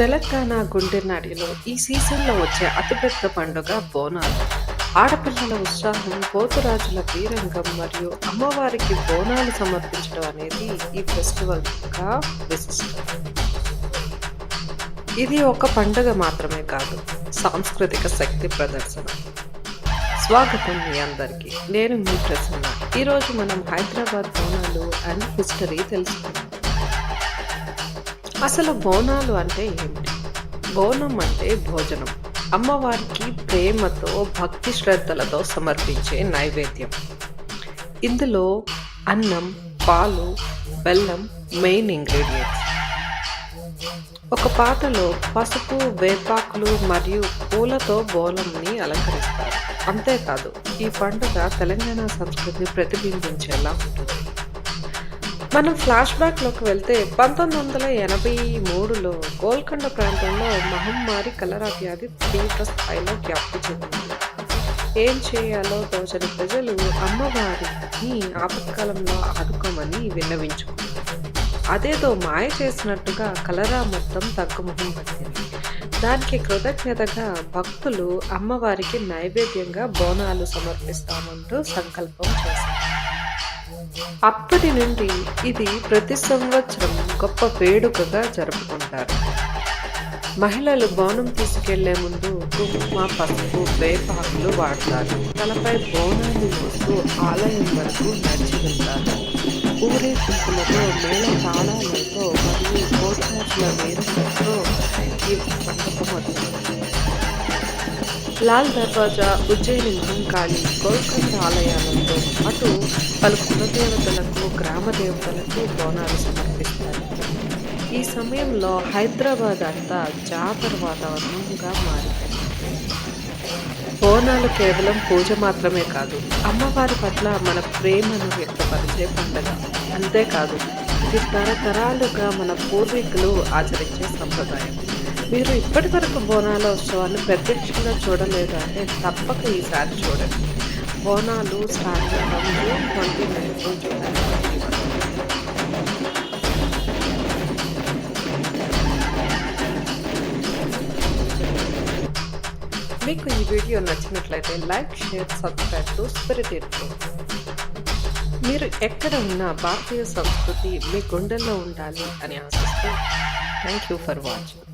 తెలంగాణ గుండెనాడిలో ఈ సీజన్లో వచ్చే అతిపెద్ద పండుగ బోనాలు. ఆడపిల్లల ఉత్సాహం పోతురాజుల వీరంగం మరియు అమ్మవారికి బోనాలు సమర్పించడం అనేది ఈ ఫెస్టివల్ యొక్క విశిష్టం ఇది ఒక పండుగ మాత్రమే కాదు సాంస్కృతిక శక్తి ప్రదర్శన. స్వాగతం మీ అందరికీ. నేను మీ ప్రసన్న. ఈరోజు మనం హైదరాబాద్ బోనాలు అండ్ హిస్టరీ తెలుసుకుందాం. అసలు బోనాలు అంటే ఏమిటి? బోనం అంటే భోజనం. అమ్మవారికి ప్రేమతో భక్తి శ్రద్ధలతో సమర్పించే నైవేద్యం. ఇందులో అన్నం పాలు బెల్లం మెయిన్ ఇంగ్రీడియంట్స్. ఒక పాటలో పసుపు వేపాకులు మరియు పూలతో బోలంని అలంకరిస్తారు. అంతేకాదు ఈ పండుగ తెలంగాణ సంస్కృతి ప్రతిబింబించేలా ఉంటుంది. మనం ఫ్లాష్ బ్యాక్లోకి వెళ్తే పంతొమ్మిది వందల ఎనభై మూడులో గోల్కొండ ప్రాంతంలో మహమ్మారి కలరా వ్యాధి తీవ్ర స్థాయిలో వ్యాప్తి చెందింది. ఏం చేయాలో తోచని ప్రజలు అమ్మవారిని ఆపత్కాలంలో ఆదుకోమని విన్నవించుకున్నారు. అదేదో మాయ చేసినట్టుగా కలరా మొత్తం తగ్గుముఖం పట్టింది. దానికి కృతజ్ఞతగా భక్తులు అమ్మవారికి నైవేద్యంగా బోనాలు సమర్పిస్తామంటూ సంకల్పం చేశారు. అప్పటి నుండి ఇది ప్రతి సంవత్సరం గొప్ప వేడుకగా జరుపుకుంటారు. మహిళలు బోనం తీసుకెళ్ళే ముందు కుంకుమ పసుపు వేపాకులు వాడతారు. తలపై బోనాన్ని మోస్తూ ఆలయం వరకు నడిచి వెళ్తారు. ఊరేగింపులతో మేళ తాళాలతో మరియు కోటాసుల లాల్ దర్వాజా ఉజ్జయిని మహంకాళి గోల్కొండ ఆలయాలతో పాటు పలు కులదేవతలకు గ్రామ దేవతలకు బోనాలు సమర్పిస్తారు. ఈ సమయంలో హైదరాబాద్ అంతా జాతర వాతావరణంగా మారింది. బోనాలు కేవలం పూజ మాత్రమే కాదు అమ్మవారి పట్ల మన ప్రేమను వ్యక్తపరిచే పండుగ. అంతేకాదు ఇది తరతరాలుగా మన పూర్వీకులు ఆచరించే సంప్రదాయం. మీరు ఇప్పటి వరకు బోనాల ఉత్సవాన్ని ప్రత్యక్షంగా చూడలేదు అంటే తప్పక ఈసారి చూడండి. బోనాలు స్టార్ట్ చేయడం జూన్ ట్వంటీ చూడండి మీకు ఈ వీడియో నచ్చినట్లయితే like share subscribe to spirit info మీరు ఎక్కడ ఉన్నా భారతీయ సంస్కృతి మీ గుండెల్లో ఉండాలి అని ఆశిస్తూ థ్యాంక్ యూ ఫర్ వాచింగ్.